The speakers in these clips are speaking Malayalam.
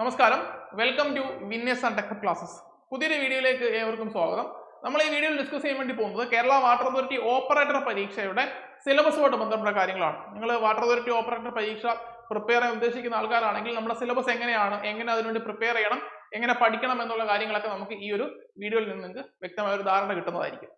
നമസ്കാരം. Welcome to winners and tech classes പുതിയൊരു വീഡിയോയിലേക്ക് ഏവർക്കും സ്വാഗതം. നമ്മൾ ഈ വീഡിയോയിൽ ഡിസ്കസ് ചെയ്യാൻ വേണ്ടി പോകുന്നത് കേരള വാട്ടർ അതോറിറ്റി ഓപ്പറേറ്റർ പരീക്ഷയുടെ സിലബസുമായിട്ട് ബന്ധപ്പെട്ട കാര്യങ്ങളാണ്. നിങ്ങൾ വാട്ടർ അതോറിറ്റി ഓപ്പറേറ്റർ പരീക്ഷ പ്രിപ്പയർ ചെയ്യാൻ ഉദ്ദേശിക്കുന്ന ആൾക്കാരാണെങ്കിൽ നമ്മുടെ സിലബസ് എങ്ങനെയാണ് എങ്ങനെ അതിനുവേണ്ടി പ്രിപ്പയർ ചെയ്യണം എങ്ങനെ പഠിക്കണം എന്നുള്ള കാര്യങ്ങളൊക്കെ നമുക്ക് ഈ ഒരു വീഡിയോയിൽ നിന്ന് നിങ്ങൾക്ക് വ്യക്തമായ ഒരു ധാരണ കിട്ടുന്നതായിരിക്കും.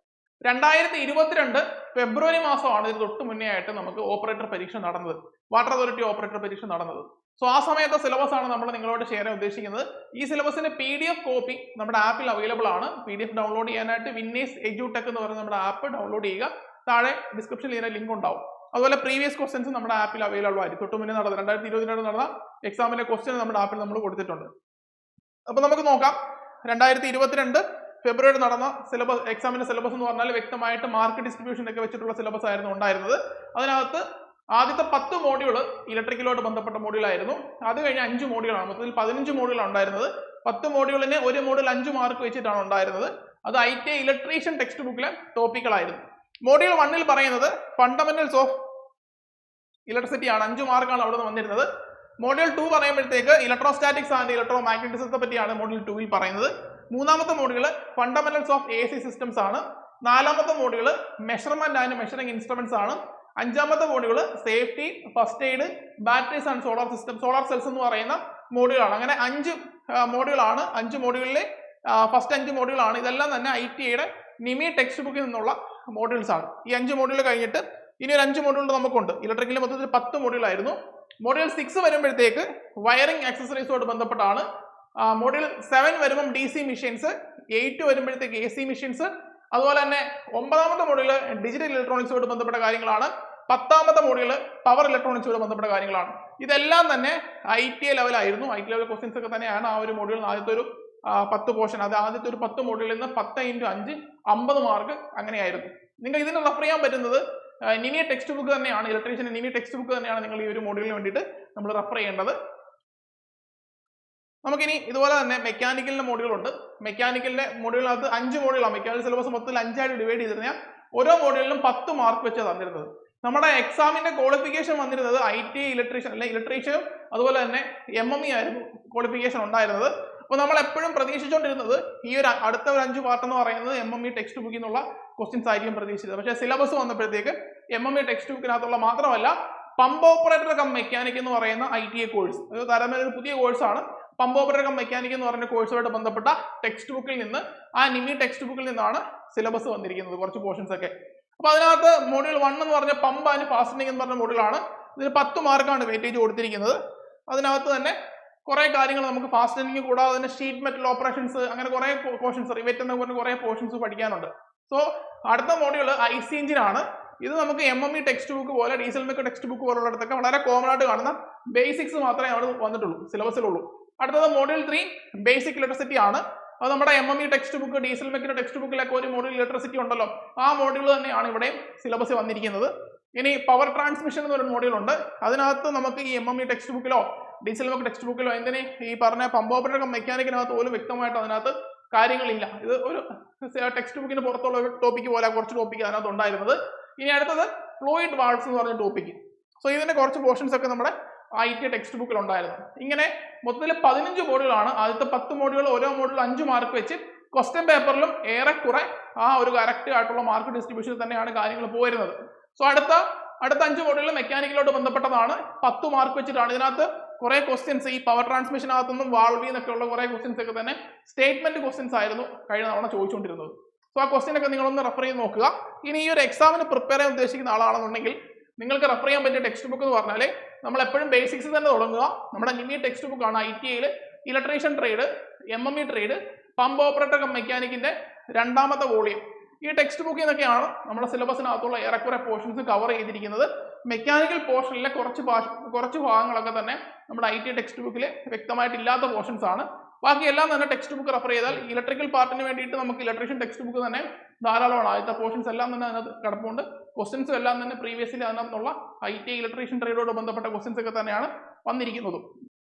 രണ്ടായിരത്തി ഇരുപത്തിരണ്ട് ഫെബ്രുവരി മാസമാണ് ഇത് തൊട്ട് മുന്നേ ആയിട്ട് നമുക്ക് ഓപ്പറേറ്റർ പരീക്ഷ നടന്നത്. വാട്ടർ അതോറിറ്റി ഓപ്പറേറ്റർ പരീക്ഷ നടന്നത്. സോ ആ സമയത്തെ സിലബസ് ആണ് നമ്മൾ നിങ്ങളോട് ചെയ്യാൻ ഉദ്ദേശിക്കുന്നത്. ഈ സിലബസിന്റെ പി ഡി എഫ് കോപ്പി നമ്മുടെ ആപ്പിൽ അവൈലബിൾ ആണ്. പി ഡി എഫ് ഡൗൺലോഡ് ചെയ്യാനായിട്ട് വിന്നേഴ്സ് എജ്യൂടെക് എന്ന് പറയുന്ന നമ്മുടെ ആപ്പ് ഡൗൺലോഡ് ചെയ്യുക. താഴെ ഡിസ്ക്രിപ്ഷനിൽ ഇതിന്റെ ലിങ്ക് ഉണ്ടാവും. അതുപോലെ പ്രീവിയസ് ക്വസ്റ്റൻസ് നമ്മുടെ ആപ്പിൽ അവൈലബിൾ ആയിരിക്കും. തൊട്ട് മുന്നേ നടന്ന രണ്ടായിരത്തി ഇരുപത്തിരണ്ട് നടന്ന എക്സാമിന്റെ ക്വസ്റ്റ്യൻ നമ്മുടെ ആപ്പിൽ നമ്മൾ കൊടുത്തിട്ടുണ്ട്. അപ്പൊ നമുക്ക് നോക്കാം. രണ്ടായിരത്തി ഇരുപത്തിരണ്ട് ഫെബ്രുവരി നടന്ന സിലബസ് എക്സാമിന്റെ സിലബസ് എന്ന് പറഞ്ഞാൽ വ്യക്തമായിട്ട് മാർക്ക് ഡിസ്ട്രിബ്യൂഷൻ ഒക്കെ വെച്ചിട്ടുള്ള സിലബസ് ആയിരുന്നു ഉണ്ടായിരുന്നത്. അതിനകത്ത് ആദ്യത്തെ പത്ത് മോഡ്യൂൾ ഇലക്ട്രിക്കലോട് ബന്ധപ്പെട്ട മോഡ്യൂളായിരുന്നു അത് കഴിഞ്ഞ് അഞ്ച് മോഡ്യൂളാണ് മൊത്തത്തിൽ പതിനഞ്ച് മോഡ്യൂളാണ് ഉണ്ടായിരുന്നത്. പത്ത് മോഡ്യൂളിന് ഒരു മോഡ്യൂൾ അഞ്ച് മാർക്ക് വെച്ചിട്ടാണ് ഉണ്ടായിരുന്നത്. അത് ഐ ടി ഇലക്ട്രീഷ്യൻ ടെക്സ്റ്റ് ബുക്കിലെ ടോപ്പിക്കുകളായിരുന്നു മോഡ്യൂൾ വണ്ണിൽ പറയുന്നത് ഫണ്ടമെന്റൽസ് ഓഫ് ഇലക്ട്രിസിറ്റി ആണ്. അഞ്ച് മാർക്കാണ് അവിടെ നിന്ന് വന്നിരുന്നത്. മോഡ്യൂൾ ടു പറയുമ്പോഴത്തേക്ക് ഇലക്ട്രോസ്റ്റാറ്റിക്സ് ആൻഡ് ഇലക്ട്രോ മാഗ്നറ്റിസത്തെ പറ്റിയാണ് മോഡ്യൂൾ ടുവിൽ പറയുന്നത്. മൂന്നാമത്തെ module fundamentals of A C systems ആണ്. നാലാമത്തെ module measurement and measuring instruments ആണ്. അഞ്ചാമത്തെ module safety first aid batteries and solar system solar cells എന്ന് പറയുന്ന മോഡ്യൂളാണ് അങ്ങനെ അഞ്ച് മോഡ്യൂളാണ് അഞ്ച് മോഡ്യൂളിലെ ഫസ്റ്റ് അഞ്ച് മോഡ്യൂളാണ് ഇതെല്ലാം തന്നെ ഐ ടി ഐയുടെ നിമി ടെക്സ്റ്റ് ബുക്കിൽ നിന്നുള്ള മോഡ്യൂൾസ് ആണ്. ഈ അഞ്ച് മോഡ്യൂൾ കഴിഞ്ഞിട്ട് ഇനി ഒരു അഞ്ച് മോഡ്യൂൾ നമുക്കുണ്ട്. ഇലക്ട്രിക്കലിൽ മൊത്തത്തിൽ പത്ത് മോഡ്യൂൾ മോഡ്യൂൾ സിക്സ് വരുമ്പോഴത്തേക്ക് വയറിംഗ് ആക്സസറീസോട് ബന്ധപ്പെട്ടാണ്. മോഡ്യൂൾ സെവൻ വരുമ്പം ഡി സി മെഷീൻസ് എയ്റ്റ് വരുമ്പോഴത്തേക്ക് എ സി മെഷീൻസ് അതുപോലെ തന്നെ ഒമ്പതാമത്തെ മോഡ്യൂൾ ഡിജിറ്റൽ ഇലക്ട്രോണിക്സുമായിട്ട് ബന്ധപ്പെട്ട കാര്യങ്ങളാണ്. പത്താമത്തെ മോഡ്യൂൾ പവർ ഇലക്ട്രോണിക്സുമായിട്ട് ബന്ധപ്പെട്ട കാര്യങ്ങളാണ്. ഇതെല്ലാം തന്നെ ഐ ടി എ ലെവലായിരുന്നു ഐ ടി ലെവൽ ക്വസ്റ്റ്യൻസ് ഒക്കെ തന്നെയാണ് ആ ഒരു മോഡ്യൂൾ ആദ്യത്തെ ഒരു പത്ത് പോർഷൻ അത് ആദ്യത്തെ ഒരു പത്ത് മോഡ്യൂളിൽ നിന്ന് പത്ത് ഇന്റു അഞ്ച് അമ്പത് മാർക്ക് അങ്ങനെയായിരുന്നു. നിങ്ങൾ ഇതിന് റെഫർ ചെയ്യാൻ പറ്റുന്നത് നിനിയ ടെക്സ്റ്റ് ബുക്ക് തന്നെയാണ്. ഇലക്ട്രീഷ്യൻ നിനിയ ടെക്സ്റ്റ് ബുക്ക് തന്നെയാണ് നിങ്ങൾ ഈ ഒരു മോഡ്യൂളിന് വേണ്ടിയിട്ട് നമ്മൾ റെഫർ ചെയ്യേണ്ടത്. നമുക്കിനി ഇതുപോലെ തന്നെ മെക്കാനിക്കലിന്റെ മോഡ്യൂളുണ്ട് മെക്കാനിക്കലിന്റെ മോഡ്യൂളിനകത്ത് അഞ്ച് മോഡ്യൂളാണ് മെക്കാനിക്കൽ സിലബസ് മൊത്തത്തിൽ അഞ്ചായിട്ട് ഡിവൈഡ് ചെയ്തിരുന്ന ഓരോ മോഡ്യൂളിലും പത്ത് മാർക്ക് വെച്ച് തന്നിരുന്നത്. നമ്മുടെ എക്സാമിന്റെ ക്വാളിഫിക്കേഷൻ വന്നിരുന്നത് ഐ ടി ഇലക്ട്രീഷ്യൻ അല്ലെ ഇലക്ട്രീഷ്യൻ അതുപോലെ തന്നെ എം എം ഇ ആയിരുന്നു ക്വാളിഫിക്കേഷൻ ഉണ്ടായിരുന്നത്. അപ്പോൾ നമ്മൾ എപ്പോഴും പ്രതീക്ഷിച്ചുകൊണ്ടിരുന്നത് ഈ ഒരു അടുത്ത ഒരു അഞ്ച് പാർട്ട് എന്ന് പറയുന്നത് എം എം ഇ ടെക്സ്റ്റ് ബുക്കിൽ നിന്നുള്ള ക്വസ്റ്റ്യൻസ് ആയിരിക്കും പ്രതീക്ഷിച്ചത്. പക്ഷേ സിലബസ് വന്നപ്പോഴത്തേക്ക് എം എം ഇ ടെക്സ്റ്റ് ബുക്കിനകത്തുള്ള മാത്രമല്ല പമ്പ് ഓപ്പറേറ്റർ കം മെക്കാനിക് എന്ന് പറയുന്ന ഐ ടി എ കോഴ്സ് അത് തരമേ ഒരു പുതിയ കോഴ്സാണ് പമ്പ് ഓപ്പറേറ്റർ മെക്കാനിക് എന്ന് പറഞ്ഞ കോഴ്സുമായിട്ട് ബന്ധപ്പെട്ട ടെക്സ്റ്റ് ബുക്കിൽ നിന്ന് ആ നിമി ടെക്സ്റ്റ് ബുക്കിൽ നിന്നാണ് സിലബസ് വന്നിരിക്കുന്നത് കുറച്ച് പോർഷൻസ് ഒക്കെ. അപ്പൊ അതിനകത്ത് മോഡ്യൂൾ വൺ എന്ന് പറഞ്ഞ പമ്പ് ആൻഡ് ഫാസ്റ്റനിങ് എന്ന് പറഞ്ഞ മോഡ്യൂളാണ് ഇതിന് പത്ത് മാർക്കാണ് വെയിറ്റേജ് കൊടുത്തിരിക്കുന്നത്. അതിനകത്ത് തന്നെ കുറേ കാര്യങ്ങൾ നമുക്ക് ഫാസ്റ്റനിങ് കൂടാതെ തന്നെ ഷീറ്റ് മെറ്റൽ ഓപ്പറേഷൻസ് അങ്ങനെ കുറെ പോർഷൻസ് റിവേറ്റ് എന്ന് പറഞ്ഞ കുറെ പോർഷൻസ് പഠിക്കാനുണ്ട്. സോ അടുത്ത മോഡ്യൂൾ ഐ സി എഞ്ചിൻ ആണ്. ഇത് നമുക്ക് M M E text book പോലെ ഡീസൽ മെക്ക് ടെക്സ്റ്റ് ബുക്ക് പോലുള്ളിടത്തൊക്കെ വളരെ കോമൺ ആയിട്ട് കാണുന്ന ബേസിക്സ് മാത്രമേ അവിടെ വന്നിട്ടുള്ളൂ സിലബസിലുള്ളൂ അടുത്തത് മോഡ്യൂൾ ത്രീ ബേസിക് ഇലക്ട്രിസിറ്റി ആണ്. അത് നമ്മുടെ M M E text book diesel മെക്കിന്റെ text ബുക്കിലൊക്കെ ഒരു മോഡ്യൂൾ ഇലക്ട്രിസിറ്റി ഉണ്ടല്ലോ. ആ മോഡ്യൂൾ തന്നെയാണ് ഇവിടെ സിലബസ് വന്നിരിക്കുന്നത്. ഇനി പവർ ട്രാൻസ്മിഷൻ എന്ന് പറയുന്ന മോഡ്യൂൾ ഉണ്ട്. അതിനകത്ത് നമുക്ക് ഈ എം എം ഇ ടെക്സ്റ്റ് ബുക്കിലോ ഡീസൽ മെക്ക് ടെക്സ്റ്റ് ബുക്കിലോ എന്തിനെ ഈ പറഞ്ഞ പമ്പ് ഓപ്പറേറ്റർ മെക്കാനിക്കിനകത്ത് പോലും വ്യക്തമായിട്ട് അതിനകത്ത് കാര്യങ്ങളില്ല. ഇത് ഒരു ടെക്സ്റ്റ് ബുക്കിന് പുറത്തുള്ള ഒരു ടോപ്പിക്ക് പോലെ കുറച്ച് ടോപ്പിക്ക് അതിനകത്ത് ഉണ്ടായിരുന്നത്. ഇനി അടുത്തത് ഫ്ലൂയിഡ് വാൾസ് എന്ന് പറഞ്ഞ ടോപ്പിക്ക് സോ ഇതിന്റെ കുറച്ച് പോർഷൻസ് ഒക്കെ നമ്മുടെ ഐ ടി ടെക്സ്റ്റ് ബുക്കിൽ ഉണ്ടായിരുന്നു. ഇങ്ങനെ മൊത്തത്തിൽ പതിനഞ്ച് മോഡ്യൂളാണ് ആദ്യത്തെ പത്ത് മോഡ്യൂൾ ഓരോ മോഡ്യൂൾ അഞ്ച് മാർക്ക് വെച്ച് ക്വസ്റ്റ്യൻ പേപ്പറിലും ഏറെക്കുറെ ആ ഒരു കറക്റ്റ് ആയിട്ടുള്ള മാർക്ക് ഡിസ്ട്രിബ്യൂഷനിൽ തന്നെയാണ് കാര്യങ്ങൾ പോയിരുന്നത് സോ അടുത്ത അടുത്ത അഞ്ച് മോഡ്യൂൾ മെക്കാനിക്കലോട്ട് ബന്ധപ്പെട്ടതാണ്. പത്ത് മാർക്ക് വെച്ചിട്ടാണ്. ഇതിനകത്ത് കുറെ ക്വസ്റ്റ്യൻസ് ഈ പവർ ട്രാൻസ്മിഷനകത്തൊന്നും വാൾവി നിന്നൊക്കെ ഉള്ള കുറെ ക്വസ്റ്റ്യൻസ് ഒക്കെ തന്നെ സ്റ്റേറ്റ്മെന്റ് ക്വസ്റ്റ്യൻസ് ആയിരുന്നു കഴിഞ്ഞ തവണ ചോദിച്ചുകൊണ്ടിരുന്നത്. സോ ആ ക്വസ്റ്റ്യൻ ഒക്കെ നിങ്ങളൊന്ന് റെഫർ ചെയ്ത് നോക്കുക. ഇനി ഈ ഒരു എക്സാമിന് പ്രിപ്പയർ ചെയ്യാൻ ഉദ്ദേശിക്കുന്ന ആളാണെന്നുണ്ടെങ്കിൽ നിങ്ങൾക്ക് റെഫർ ചെയ്യാൻ പറ്റിയ ടെക്സ്റ്റ് ബുക്ക് എന്ന് പറഞ്ഞാൽ നമ്മൾ എപ്പോഴും ബേസിക്സ് തന്നെ തുടങ്ങുക. നമ്മുടെ നിമി ടെക്സ്റ്റ് ബുക്കാണ് ഐ ടി ഐയിൽ electrician trade M M E trade pump operator മെക്കാനിക്കിന്റെ രണ്ടാമത്തെ വോളിയം ഈ ടെക്സ്റ്റ് ബുക്കിൽ നിന്നൊക്കെയാണ് നമ്മുടെ സിലബസിനകത്തുള്ള ഏറെക്കുറെ പോർഷൻസ് കവർ ചെയ്തിരിക്കുന്നത്. മെക്കാനിക്കൽ പോർഷനിലെ കുറച്ച് കുറച്ച് ഭാഗങ്ങളൊക്കെ തന്നെ നമ്മുടെ ഐ ടി ടെക്സ്റ്റ് ബുക്കിൽ വ്യക്തമായിട്ടില്ലാത്ത പോർഷൻസ് ആണ്. ബാക്കി എല്ലാം തന്നെ ടെക്സ്റ്റ് ബുക്ക് റെഫർ ചെയ്താൽ ഇലക്ട്രിക്കൽ പാർട്ടിന് വേണ്ടിയിട്ട് നമുക്ക് ഇലക്ട്രീഷ്യൻ ടെക്സ്റ്റ് ബുക്ക് തന്നെ ധാരാളമാണ്. ആദ്യത്തെ പോർഷൻസ് എല്ലാം തന്നെ അതിനകത്ത് കിടപ്പുണ്ട്. ക്വസ്റ്റ്യൻസും എല്ലാം തന്നെ പ്രീവിയസ്ലി അതിനകത്തുള്ള ഐ ടി ഇലക്ട്രീഷ്യൻ ട്രേഡോട് ബന്ധപ്പെട്ട ക്വസ്റ്റ്യൻസ് ഒക്കെ തന്നെയാണ് വന്നിരിക്കുന്നത്.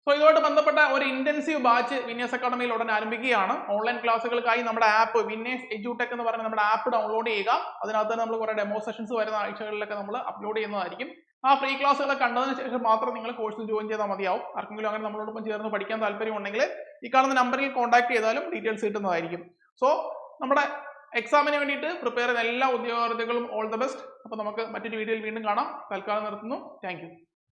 സോ ഇതുമായിട്ട് ബന്ധപ്പെട്ട ഒരു ഇന്റൻസീവ് ബാച്ച് വിന്യാസ് അക്കാഡമിയിൽ ഉടൻ ആരംഭിക്കുകയാണ്. ഓൺലൈൻ ക്ലാസ്സുകൾക്കായി നമ്മുടെ ആപ്പ് വിന്നേഴ്സ് എഡ്യൂടെക് എന്ന് പറയുന്ന നമ്മുടെ ആപ്പ് ഡൗൺലോഡ് ചെയ്യുക. അതിനകത്ത് തന്നെ നമ്മൾ കുറെ ഡെമോ സെഷൻസ് വരുന്ന ആഴ്ചകളിലൊക്കെ നമ്മൾ അപ്ലോഡ് ചെയ്യുന്നതായിരിക്കും. ആ ഫ്രീ ക്ലാസ്സുകൾ കണ്ടതിന് ശേഷം മാത്രം നിങ്ങൾ കോഴ്സിൽ ജോയിൻ ചെയ്താൽ മതിയാവും. ആർക്കെങ്കിലും അങ്ങനെ നമ്മളോടൊപ്പം ചേർന്ന് പഠിക്കാൻ താല്പര്യമുണ്ടെങ്കിൽ ഈ കാണുന്ന നമ്പറിൽ കോൺടാക്ട് ചെയ്താലും ഡീറ്റെയിൽസ് കിട്ടുന്നതായിരിക്കും. സോ നമ്മുടെ എക്സാമിന് വേണ്ടിയിട്ട് പ്രിപ്പയർ ചെയ്യുന്ന എല്ലാ ഉദ്യോഗാർത്ഥികളും ഓൾ ദ ബെസ്റ്റ് അപ്പോൾ നമുക്ക് മറ്റൊരു വീഡിയോയിൽ വീണ്ടും കാണാം. തൽക്കാലം നിർത്തുന്നു. താങ്ക്